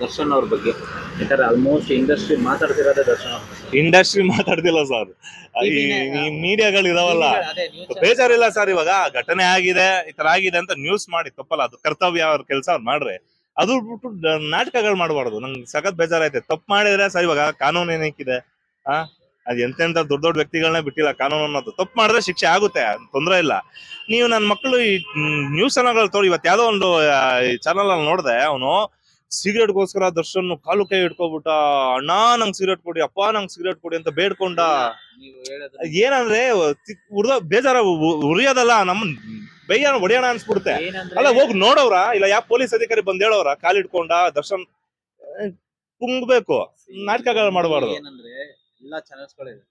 ದರ್ಶನ್ ಅವ್ರ ಬಗ್ಗೆ? ಯಾಕಂದ್ರೆ ಆಲ್ಮೋಸ್ಟ್ ಇಂಡಸ್ಟ್ರಿ ಮಾತಾಡ್ತಿರೋದೇ ದರ್ಶನ್ ಅವ್ರ ಬಗ್ಗೆ. ಇಂಡಸ್ಟ್ರಿ ಮಾತಾಡ್ತಿಲ್ಲ ಸರ್ ಈ ಮೀಡಿಯಾಗಳು ಇದಾವಲ್ಲ. ಅದೇ news ಬೇಜಾರಿಲ್ಲ ಸರ್ ಇವಾಗ. ಘಟನೆ ಆಗಿದೆ ಈ ತರ ಆಗಿದೆ ಅಂತ ನ್ಯೂಸ್ ಮಾಡಿ ತಪ್ಪಲ್ಲ. ಅದು ಕರ್ತವ್ಯ ಅವ್ರ ಕೆಲಸ ಅವ್ರು ಮಾಡ್ರಿ. ಅದು ಬಿಟ್ಟು ನಾಟಕಗಳು ಮಾಡಬಾರ್ದು. ನಂಗೆ ಸಖತ್ ಬೇಜಾರೈತೆ ತಪ್ಪು ಮಾಡಿದ್ರೆ ಸರ್ ಇವಾಗ ಕಾನೂನು ಏನಕ್ಕಿದೆ? ಆ? ಅದ್ ಎಂತ ದೊಡ್ಡ ದೊಡ್ಡ ವ್ಯಕ್ತಿಗಳನ್ನ ಬಿಟ್ಟಿಲ್ಲ ಕಾನೂನು ಅನ್ನೋದು. ತಪ್ಪು ಮಾಡಿದ್ರೆ ಶಿಕ್ಷೆ ಆಗುತ್ತೆ ತೊಂದರೆ ಇಲ್ಲ. ನೀವು ನನ್ನ ಮಕ್ಕಳು ಈ ನ್ಯೂಸ್ ಚಾನಲ್ಗಳು ತೋರಿ. ಇವತ್ತು ಯಾವ್ದೋ ಒಂದು ಚಾನಲ್ ಅಲ್ಲಿ ನೋಡಿದೆ ಅವನು ಸಿಗರೇಟ್ಗೋಸ್ಕರ ದರ್ಶನ್ ಕಾಲು ಕೈ ಹಿಡ್ಕೊಬಿಟ್ಟ ಅಣ್ಣ ನಂಗೆ ಸಿಗರೇಟ್ ಕೊಡಿ ಅಪ್ಪ ನಂಗೆ ಸಿಗರೇಟ್ ಕೊಡಿ ಅಂತ ಬೇಡ್ಕೊಂಡ. ಏನಂದ್ರೆ ಉರ್ದ ಬೇಜಾರ ಉರಿಯೋದಲ್ಲ ನಮ್ಮ ಬೈಯೋಣ ಹೊಡೆಯೋಣ ಅನ್ಸ್ಬಿಡುತ್ತೆ. ಅಲ್ಲ ಹೋಗಿ ನೋಡವ್ರ ಇಲ್ಲ ಯಾವ ಪೊಲೀಸ್ ಅಧಿಕಾರಿ ಬಂದ್ ಹೇಳೋರ ಕಾಲಿಡ್ಕೊಂಡ ದರ್ಶನ್ ಆ, ಕುಂಗ್ಬೇಕು. ನಾಟಕಗಳು ಮಾಡಬಾರ್ದು. ಏನಂದ್ರೆ ಎಲ್ಲಾ ಚಾನೆಲ್ಸ್ ಗಳಿದೆ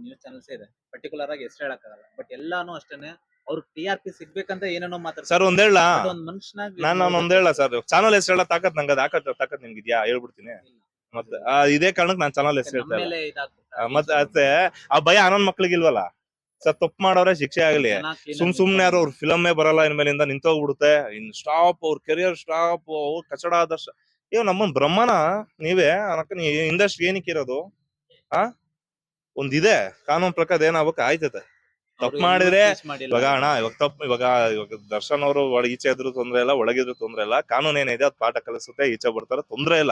ನ್ಯೂಸ್ ಚಾನೆಲ್ಸ್ ಇದೆ. ಪರ್ಟಿಕ್ಯುಲರ್ ಆಗಿ ಹೆಸರು ಹೇಳಕ್ಕಾಗಲ್ಲ. ಬಟ್ ಎಲ್ಲಾನು ಅಷ್ಟೇನೆ ಅವ್ರಿಗೆ ಟಿ ಆರ್ ಪಿ ಸಿಗ್ಬೇಕಂತ ಏನೇನೋ ಮಾತಾಡ್ತಾರೆ. ಸರ್ ಒಂದ್ ಹೇಳ ಒಂದ್ ಮನುಷ್ಯನಾಗಿ ನಾನ್ ನಾನು ಒಂದ್ ಹೇಳ ಸರ್ ಚಾನಲ್ ಹೆಸರು ಹೇಳ ತಾಕತ್ ನಂಗೆ ಅದು ಹಾಕತ್ ತಾಕತ್ ನಿಮ್ಗೆ ಇದ್ಯಾ ಹೇಳ್ಬಿಡ್ತೀನಿ ಮತ್ತೆ ಆ, ಇದೇ ಕಾರಣಕ್ಕೆ ನಾನು ಚಾನಲ್ ಹೆಸರು ಹೇಳ್ತಾ ಇಲ್ಲ ಆ, ಮತ್ತೆ ಅತ್ತೆ ಆ ಭಯ ಆನಂದ್ ಮಕ್ಳಿಗೆ ಇಲ್ವಲ್ಲ ಸರ್ ತಪ್ಪು ಮಾಡೋರೆ ಶಿಕ್ಷೆ ಆಗ್ಲಿ. ಸುಮ್ ಸುಮ್ನೆ ಯಾರು ಅವ್ರ ಫಿಲಮ್ಮೇ ಬರಲ್ಲ ಇನ್ಮೇಲಿಂದ ನಿಂತೋಗ್ಬಿಡುತ್ತೆ. ಇನ್ ಸ್ಟಾಪ್ ಅವ್ರ ಕೆರಿಯರ್ ಸ್ಟಾಪ್ ಅವ್ರ ಕಚಡ ಆದರ್ಶ. ಇವ್ ನಮ್ಮನ್ ಬ್ರಹ್ಮನ ನೀವೇ? ಅನ್ನಕ್ಕೆ ನೀ ಇಂಡಸ್ಟ್ರಿ ಏನಕ್ಕಿರೋದು ಆ? ಒಂದಿದೆ ಕಾನೂನು ಪ್ರಕಾರ ಏನಾಗ್ಬೇಕು ಆಯ್ತದೆ ಅವ್ರು ತಪ್ಪು ಮಾಡಿದ್ರೆ ಇವಾಗ ಅಣ್ಣ ಇವಾಗ ತಪ್ಪು ಇವಾಗ ಇವಾಗ ದರ್ಶನ್ ಅವರು ಒಳ ಈಚೆ ಇದ್ರು ತೊಂದ್ರೆ ಇಲ್ಲ ಒಳಗಿದ್ರು ತೊಂದ್ರೆ ಇಲ್ಲ ಕಾನೂನು ಏನಿದೆ ಅದ್ ಪಾಠ ಕಲಿಸುತ್ತೆ ಈಚೆ ಬರ್ತಾರೆ ತೊಂದ್ರೆ ಇಲ್ಲ.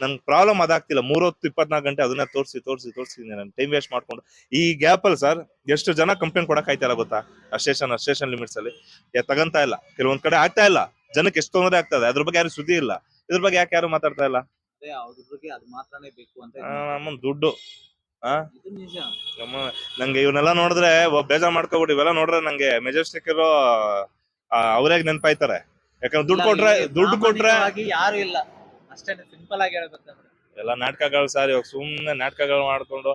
ನನ್ ಪ್ರಾಬ್ಲಮ್ ಅದಾಗ್ತಿಲ್ಲ. ಮೂರೊತ್ತು ಇಪ್ಪತ್ನಾಲ್ಕು ಗಂಟೆ ಅದನ್ನೇ ತೋರಿಸಿ ತೋರಿಸಿ ತೋರಿಸಿ ನಾನು ಟೈಮ್ ವೇಸ್ಟ್ ಮಾಡ್ಕೊಂಡು. ಈ ಗ್ಯಾಪ್ ಅಲ್ಲಿ ಸರ್ ಎಷ್ಟು ಜನ ಕಂಪ್ಲೇಂಟ್ ಕೊಡಕ್ ಆಯ್ತಾರ ಗೊತ್ತಾ? ಅಸ್ಟೇಷನ್ ಸ್ಟೇಷನ್ ಸ್ಟೇಷನ್ ಲಿಮಿಟ್ಸ್ ಅಲ್ಲಿ. ಯಾ- ತಗಂತ ಇಲ್ಲ. ಕೆಲವೊಂದ್ ಕಡೆ ಆಗ್ತಾ ಇಲ್ಲ. ಜನಕ್ಕೆ ಎಷ್ಟು ತೊಂದರೆ ಆಗ್ತದೆ? ಅದ್ರ ಬಗ್ಗೆ ಯಾರು ಸುದ್ದಿ ಇಲ್ಲ. ಇದ್ರ ಬಗ್ಗೆ ಯಾಕೆ ಯಾರು ಮಾತಾಡ್ತಾ ಇಲ್ಲ? ದುಡ್ಡು. ಆ? ನಮ್ಮ ನಂಗೆ ಇವನ್ನೆಲ್ಲ ನೋಡಿದ್ರೆ ಬೇಜಾರ್ ಮಾಡ್ಕೊಬಿಟ್ಟು ಇವೆಲ್ಲ ನೋಡ್ರೆ ನಂಗೆ ಮೆಜೆಸ್ಟಿಕ್ ಇರೋ ಅವರೇ ನೆನ್ಪಾಯ್ತಾರೆ. ಯಾಕಂದ್ರೆ ದುಡ್ಡು ಕೊಟ್ರೆ ದುಡ್ಡು ಕೊಟ್ರೆ ಯಾರು ಇಲ್ಲ. ಅಷ್ಟೇ ಸಿಂಪಲ್ ಆಗಿ ಹೇಳ್ಬೇಕಂದ್ರೆ ಎಲ್ಲ ನಾಟಕಗಳು ಸರ್ ಇವಾಗ ಸುಮ್ನೆ ನಾಟಕಗಳು ಮಾಡ್ಕೊಂಡು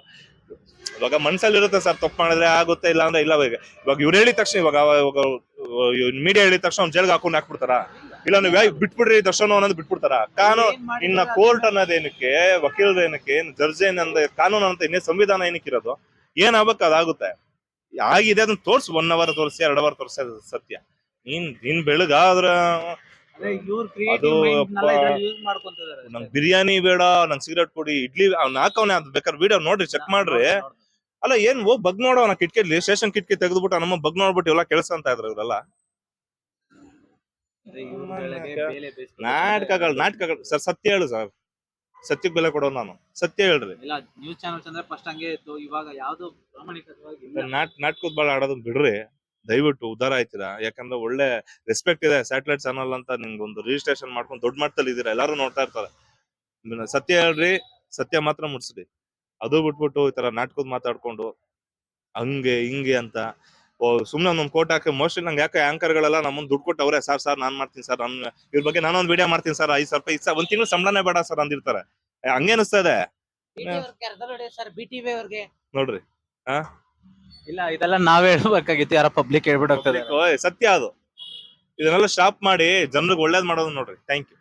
ಇವಾಗ ಮನ್ಸಲ್ಲಿ ಇರುತ್ತೆ ಸರ್ ತಪ್ಪು ಮಾಡಿದ್ರೆ ಆಗುತ್ತೆ ಇಲ್ಲ ಅಂದ್ರೆ ಇಲ್ಲ. ಇವಾಗ ಇವಾಗ ಇವ್ರು ಹೇಳಿದ ತಕ್ಷಣ ಇವಾಗ ಇವಾಗ ಮೀಡಿಯಾ ಹೇಳಿದ ತಕ್ಷಣ ಅವ್ನು ಜೈಲ್ಗೆ ಹಾಕೊಂಡು ಹಾಕ್ಬಿಡ್ತಾರ? ಇಲ್ಲ ನೀವು ಬಿಟ್ಬಿಡ್ರಿ ದರ್ಶನ ಅನ್ನೋದು ಬಿಟ್ಬಿಡ್ತಾರ? ಕಾನೂನು ಇನ್ನ ಕೋರ್ಟ್ ಅನ್ನೋದೇನಕ್ಕೆ ವಕೀಲರು ಏನಕ್ಕೆ ಏನ್ ಜಡ್ಜ್ ಏನಂದ ಕಾನೂನು ಅಂತ ಇನ್ನೇ ಸಂವಿಧಾನ ಏನಕ್ಕೆ ಇರೋದು? ಏನಾಗ್ಬೇಕು ಅದಾಗುತ್ತೆ? ಆಗಿದೆ ಅದನ್ನ ತೋರ್ಸು ಒನ್ ಅವರ್ ತೋರಿಸಿ ಎರಡ್ ಅವರ್ ತೋರಿಸಿ ಸತ್ಯ. ನೀನ್ ನೀನ್ ಬೆಳಗಾದ್ರ ಅದೇ ನಂಗ್ ಬಿರಿಯಾನಿ ಬೇಡ ನಂಗೆ ಸಿಗರೇಟ್ ಕೊಡಿ ಇಡ್ಲಿ ಅವ್ನ ಹಾಕವ್ನೆ ಅದ್ ಬೇಕಾದ್ರೆ ವಿಡಿಯೋ ನೋಡ್ರಿ ಚೆಕ್ ಮಾಡ್ರಿ. ಅಲ್ಲ ಏನ್ ಹೋಗ್ ಬಗ್ ನೋಡೋ ನಾ ಕಿಟ್ಕಿಲಿ ಸ್ಟೇಷನ್ ಕಿಟ್ಕಿ ತೆಗೆದ್ಬಿಟ್ಟು ನಮ್ಮ ಬಗ್ ನೋಡ್ಬಿಟ್ಟು ಎಲ್ಲ ಕೆಲಸ ಅಂತ ಇದ್ರ ಇವ್ರೆಲ್ಲ. ನಾಟಕಗಳು ನಾಟಕಗಳು. ಸರ್ ಸತ್ಯ ಹೇಳು ಸರ್. ಸತ್ಯಕ್ಕೆ ಬೆಲೆ ಕೊಡೋ ನಾನು. ಸತ್ಯ ಹೇಳ್ರಿ. ಇಲ್ಲ ನ್ಯೂಸ್ ಚಾನೆಲ್ಸ್ ಅಂದ್ರೆ ಫಸ್ಟ್ ಹಂಗೆ ಇತ್ತು. ಇವಾಗ ಯಾವ್ದು ಪ್ರಾಮಾಣಿಕವಾಗಿ ನಾಟ್ ನಾಟಕದ ಬಾಳ ಆಡೋದನ್ನ ಬಿಡ್ರಿ. ದಯವಿಟ್ಟು ಉದ್ದಾರ ಆಯ್ತೀರಾ? ಯಾಕಂದ್ರೆ ಒಳ್ಳೆ ರೆಸ್ಪೆಕ್ಟ್ ಇದೆ. ಸ್ಯಾಟಲೈಟ್ ಚಾನಲ್ ಅಂತ ನಿಮ್ಗೆ ಒಂದು ರಿಜಿಸ್ಟ್ರೇಷನ್ ಮಾಡ್ಕೊಂಡು ದೊಡ್ಡ ಮಟ್ಟದಲ್ಲಿ ಇದೀರಾ ಎಲ್ಲಾರು ನೋಡ್ತಾ ಇರ್ತಾರೆ. ಸತ್ಯ ಹೇಳ್ರಿ. ಸತ್ಯ ಮಾತ್ರ ಮುಟ್ಸ್ರಿ. ಅದು ಬಿಟ್ಬಿಟ್ಟು ಈ ತರ ನಾಟಕದ ಮಾತಾಡ್ಕೊಂಡು ಹಂಗೆ ಹಿಂಗೆ ಅಂತ ಓ ಸುಮ್ನೆ ಒಂದೊಂದು ಕೋಟ್ ಹಾಕಿ ಮೋಸ್ಟ್ಲಿ ನಂಗೆ ಯಾಕೆ ಆಂಕರ್ಗಳೆಲ್ಲ ನಮ್ಮನ್ನು ದುಡ್ಡು ಕೊಟ್ಟು ಅವರೇ ಸರ್ ಸರ್ ನಾನ್ ಮಾಡ್ತೀನಿ ಸರ್ ನಾನು ಇವ್ರ ಬಗ್ಗೆ ನಾನೊಂದು ವಿಡಿಯೋ ಮಾಡ್ತೀನಿ ಸರ್ ಐದು ಸಾವಿರ ರೂಪಾಯಿ ಒಂದ್ ತಿಂಗಳು ಸಂಬಳನೇ ಬೇಡ ಸರ್ ಅಂದಿರ್ತಾರೆ. ಹಂಗೆ ಅನಿಸ್ತಾ ಇದೆ? ನೋಡ್ರಿ. ಇಲ್ಲ ಇದೆಲ್ಲ ನಾವೇ ಹೇಳ್ಬೇಕಾಗಿತ್ತು ಯಾರ ಪಬ್ಲಿಕ್ ಹೇಳ್ಬಿಟ್ಟು ಹೋಗ್ತದೆ ಸತ್ಯ ಅದು. ಇದನ್ನೆಲ್ಲ ಸ್ಟಾಪ್ ಮಾಡಿ ಜನರಿಗೆ ಒಳ್ಳೇದ್ ಮಾಡೋದು ನೋಡ್ರಿ. Thank you